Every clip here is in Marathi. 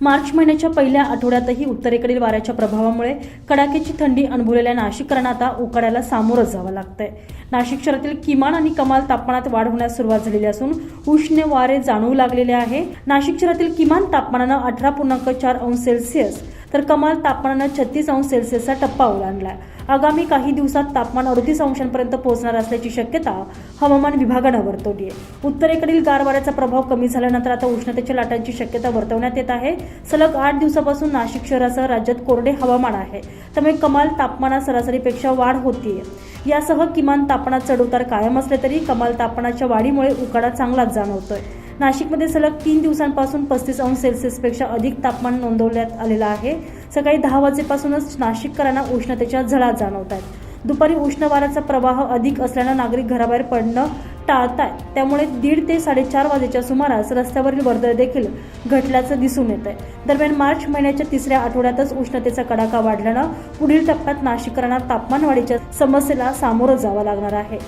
मार्च महिन्याच्या पहिल्या आठवड्यातही उत्तरेकडील वाऱ्याच्या प्रभावामुळे कडाक्याची थंडी अनुभवलेल्या नाशिककरांना आता उकाड्याला सामोरं जावं लागतंय. नाशिक शहरातील किमान आणि कमाल तापमानात वाढ होण्यास सुरुवात झालेली असून उष्ण वारे जाणवू लागलेले आहे. नाशिक शहरातील किमान तापमानानं अठरा पूर्णांक चार अंश सेल्सिअस तर कमाल तापमानानं छत्तीस अंश सेल्सिअसचा टप्पा ओलांडला आगामी काही दिवसात तापमान अडतीस अंशांपर्यंत पोहोचणार असल्याची शक्यता हवामान विभागानं वर्तवली आहे उत्तरेकडील गार वाऱ्याचा प्रभाव कमी झाल्यानंतर आता उष्णतेच्या लाटांची शक्यता वर्तवण्यात येत आहे. सलग आठ दिवसापासून नाशिक शहरासह राज्यात कोरडे हवामान आहे. त्यामुळे कमाल तापमानात सरासरीपेक्षा वाढ होतीये. यासह किमान तापमानात चढउतार कायम असले तरी कमाल तापमानाच्या वाढीमुळे उकाडा चांगलाच जाणवतोय. नाशिकमध्ये सलग तीन दिवसांपासून पस्तीस अंश सेल्सिअसपेक्षा अधिक तापमान नोंदवण्यात आलेलं आहे. सकाळी दहा वाजेपासूनच नाशिककरांना उष्णतेच्या झळा जाणवत आहेत दुपारी उष्ण वाऱ्याचा प्रवाह अधिक असल्यानं नागरिक घराबाहेर पडणं टाळतायत. त्यामुळे दीड ते साडेचार वाजेच्या सुमारास रस्त्यावरील वर्दळ देखील घटल्याचं दिसून येत आहे दरम्यान मार्च महिन्याच्या तिसऱ्या आठवड्यातच उष्णतेचा कडाका वाढल्यानं पुढील टप्प्यात नाशिककरांना तापमान वाढीच्या समस्येला सामोरं जावं लागणार आहे.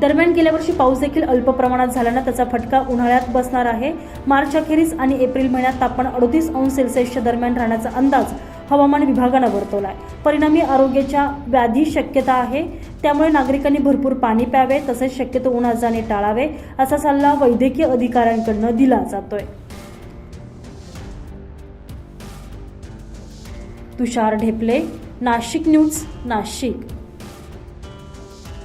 दरम्यान गेल्या वर्षी पाऊस देखील अल्प प्रमाणात झाल्यानं त्याचा फटका उन्हाळ्यात बसणार आहे. मार्च अखेरीस आणि एप्रिल महिन्यात तापमान अडतीस अंश सेल्सिअसच्या दरम्यान राहण्याचा अंदाज हवामान विभागानं वर्तवलाय. परिणामी आरोग्याच्या व्याधी शक्यता आहे. त्यामुळे नागरिकांनी भरपूर पाणी प्यावे तसेच शक्यतो उन्हात जाणे टाळावे असा सल्ला वैद्यकीय अधिकाऱ्यांकडनं दिला जातोय. तुषार ढेपले नाशिक न्यूज नाशिक.